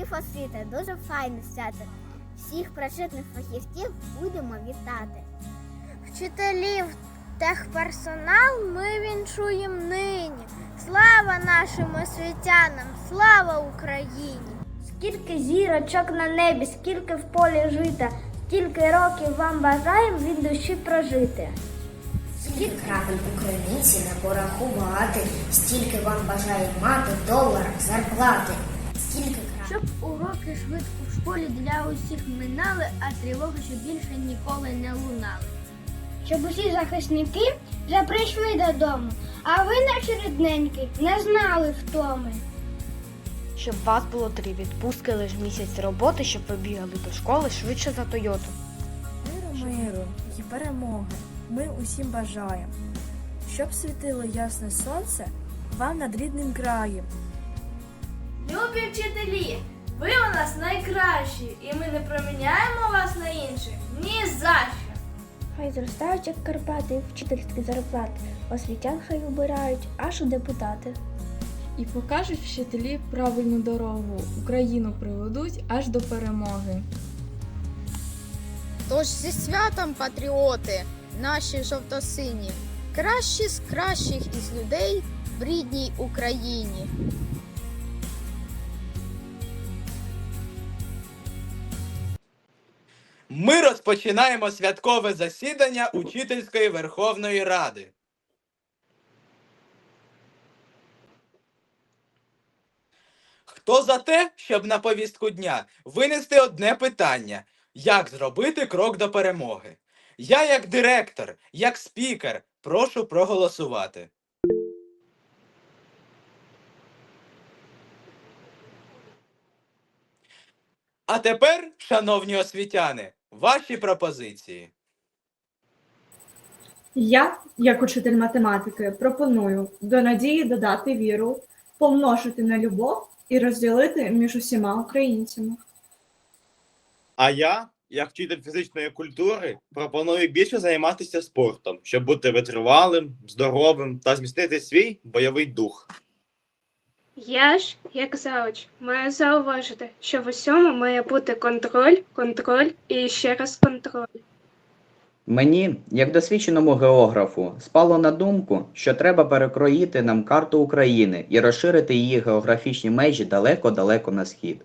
освіти дуже файне свято. Всіх причетних фахівців будемо вітати. Вчителів, техперсонал ми віншуємо нині. Слава нашим освітянам, слава Україні! Скільки зірочок на небі, скільки в полі жита, стільки років вам бажаємо від душі прожити. Скільки крапель українці не порахувати, стільки вам бажає мати долар зарплати. Скільки крапель. Щоб уроки швидко в школі для усіх минали, а тривоги щоб більше ніколи не лунали. Щоб усі захисники вже прийшли додому, а ви, наші рідненькі, не знали втоми. Щоб у вас було три відпустки, лише місяць роботи, щоб ви бігали до школи швидше за Тойоту. Миру, миру і перемоги ми усім бажаємо, щоб світило ясне сонце вам над рідним краєм. Любі вчителі, ви у нас найкращі, і ми не проміняємо вас на інших ні за що. Хай зростають, як Карпати, вчительські зарплати, освітян хай обирають аж у депутати. І покажуть вчителі правильну дорогу. Україну приведуть аж до перемоги. Тож зі святом патріоти, наші жовтосині, кращі з кращих із людей в рідній Україні. Ми розпочинаємо святкове засідання Учительської Верховної Ради. Хто за те, щоб на повістку дня винести одне питання: як зробити крок до перемоги? Я, як директор, як спікер, прошу проголосувати. А тепер, шановні освітяни, ваші пропозиції. Я, як учитель математики, пропоную до надії додати віру, помножити на любов і розділити між усіма українцями. А я, як вчитель фізичної культури, пропоную більше займатися спортом, щоб бути витривалим, здоровим та зміцнити свій бойовий дух. Я ж, як завуч, маю зауважити, що в усьому має бути контроль, контроль і ще раз контроль. Мені, як досвідченому географу, спало на думку, що треба перекроїти нам карту України і розширити її географічні межі далеко-далеко на схід.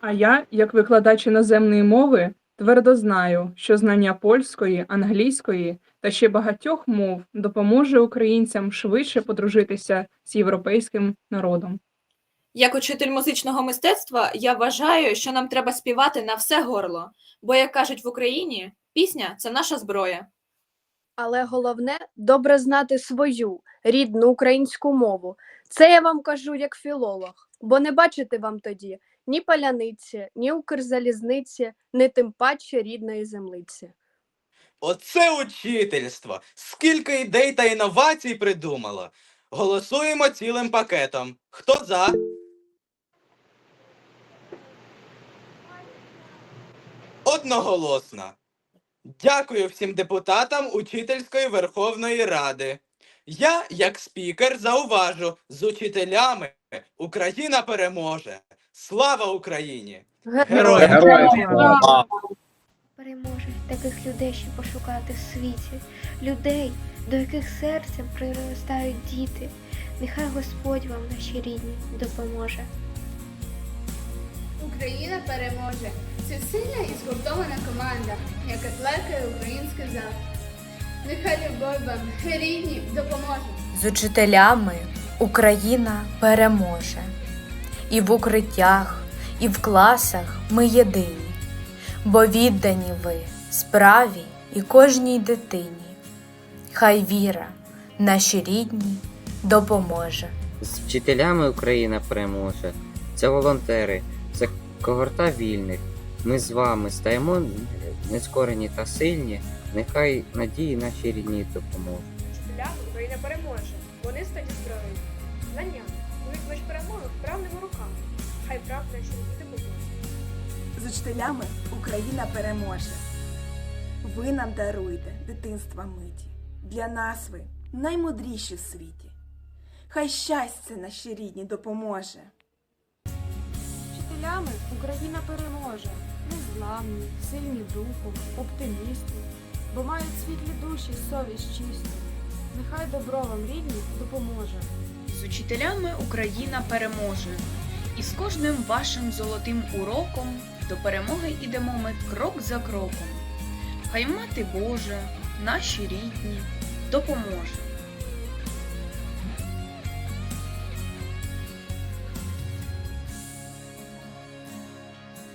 А я, як викладач іноземної мови, твердо знаю, що знання польської, англійської та ще багатьох мов допоможе українцям швидше подружитися з європейським народом. Як учитель музичного мистецтва, я вважаю, що нам треба співати на все горло, бо, як кажуть в Україні, пісня це наша зброя. Але головне добре знати свою рідну українську мову. Це я вам кажу як філолог, бо не бачити вам тоді ні паляниці, ні укрзалізниці, ні тим паче рідної землиці. Оце учительство! Скільки ідей та інновацій придумало! Голосуємо цілим пакетом. Хто за? Одноголосно. Дякую всім депутатам Учительської Верховної Ради. Я, як спікер, зауважу, з учителями Україна переможе. Слава Україні! Героям! Переможе таких людей ще пошукати в світі, людей, до яких серцем приростають діти. Нехай Господь вам, наші рідні, допоможе. Україна переможе. Це сильна і згуртована команда, яка плекає українське завтра. Нехай любов вам, рідні, допоможе. З учителями Україна переможе. І в укриттях, і в класах ми єдині, бо віддані ви справі і кожній дитині. Хай віра, наші рідні, допоможе. З вчителями Україна переможе. Це волонтери, це когорта вільних. Ми з вами стаємо нескорені та сильні. Нехай надії наші рідні допоможуть. Вчителям Україна переможе. Вони стаді зброї. Знання будуть перемоги вправними руками. Хай правда, що буде допоможе. З учителями Україна переможе. Ви нам даруєте дитинства миті. Для нас ви наймудріші в світі. Хай щастя наші рідні допоможе. Вчителям учителями Україна переможе. Незламні, сильні духом, оптимісти, бо мають світлі душі, совість чисту. Нехай добро вам рідні допоможе. З учителями Україна переможе. І з кожним вашим золотим уроком до перемоги ідемо ми крок за кроком. Хай мати Божа, наші рідні, допоможе.